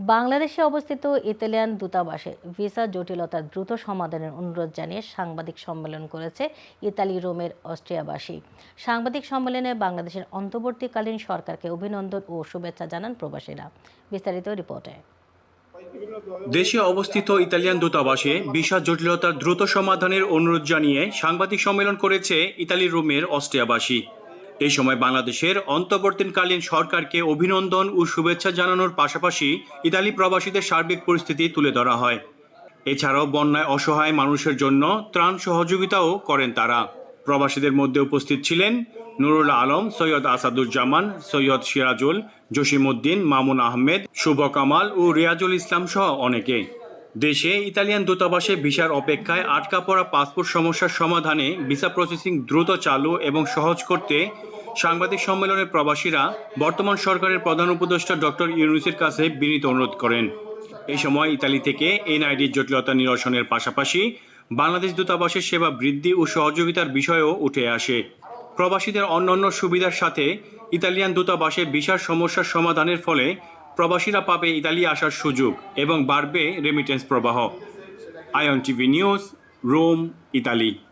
বাংলাদেশে অবস্থিত ইতালিয়ান দূতাবাসে ভিসা জটিলতার দ্রুত সমাধানের অনুরোধ জানিয়ে সাংবাদিক সম্মেলন করেছে ইতালি, রোমের অস্ট্রিয়াবাসী। সাংবাদিক সম্মেলনে বাংলাদেশের অন্তর্বর্তীকালীন সরকারকে অভিনন্দন ও শুভেচ্ছা জানান প্রবাসীরা। বিস্তারিত রিপোর্টে। দেশে অবস্থিত ইতালিয়ান দূতাবাসে ভিসা জটিলতার দ্রুত সমাধানের অনুরোধ জানিয়ে সাংবাদিক সম্মেলন করেছে ইতালি, রোমের অস্ট্রিয়াবাসী। এই সময় বাংলাদেশের অন্তর্বর্তীকালীন সরকারকে অভিনন্দন ও শুভেচ্ছা জানানোর পাশাপাশি ইতালি প্রবাসীদের সার্বিক পরিস্থিতি তুলে ধরা হয়। এছাড়াও বন্যায় অসহায় মানুষের জন্য ত্রাণ সহযোগিতাও করেন তারা। প্রবাসীদের মধ্যে উপস্থিত ছিলেন নুরুল আলম, সৈয়দ আসাদুজ্জামান, সৈয়দ সিরাজুল জসিমউদ্দিন মামুন আহমেদ, শুভ কামাল ও রিয়াজুল ইসলাম সহ অনেকে। দেশে ইতালিয়ান দূতাবাসে ভিসার অপেক্ষায় আটকা পড়া পাসপোর্ট সমস্যার সমাধানে ভিসা প্রসেসিং দ্রুত চালু এবং সহজ করতে সাংবাদিক সম্মেলনে প্রবাসীরা বর্তমান সরকারের প্রধান উপদেষ্টা ডক্টর ইউনুসের কাছে বিনীত অনুরোধ করেন। এই সময় ইতালি থেকে এনআইডির জটিলতা নিরসনের পাশাপাশি বাংলাদেশ দূতাবাসের সেবা বৃদ্ধি ও সহযোগিতার বিষয়ও উঠে আসে। প্রবাসীদের অন্যান্য সুবিধার সাথে ইতালিয়ান দূতাবাসে বিশাল সমস্যার সমাধানের ফলে প্রবাসীরা পাবে ইতালি আসার সুযোগ এবং বাড়বে রেমিটেন্স প্রবাহ। Ion TV news, Rome, Italy.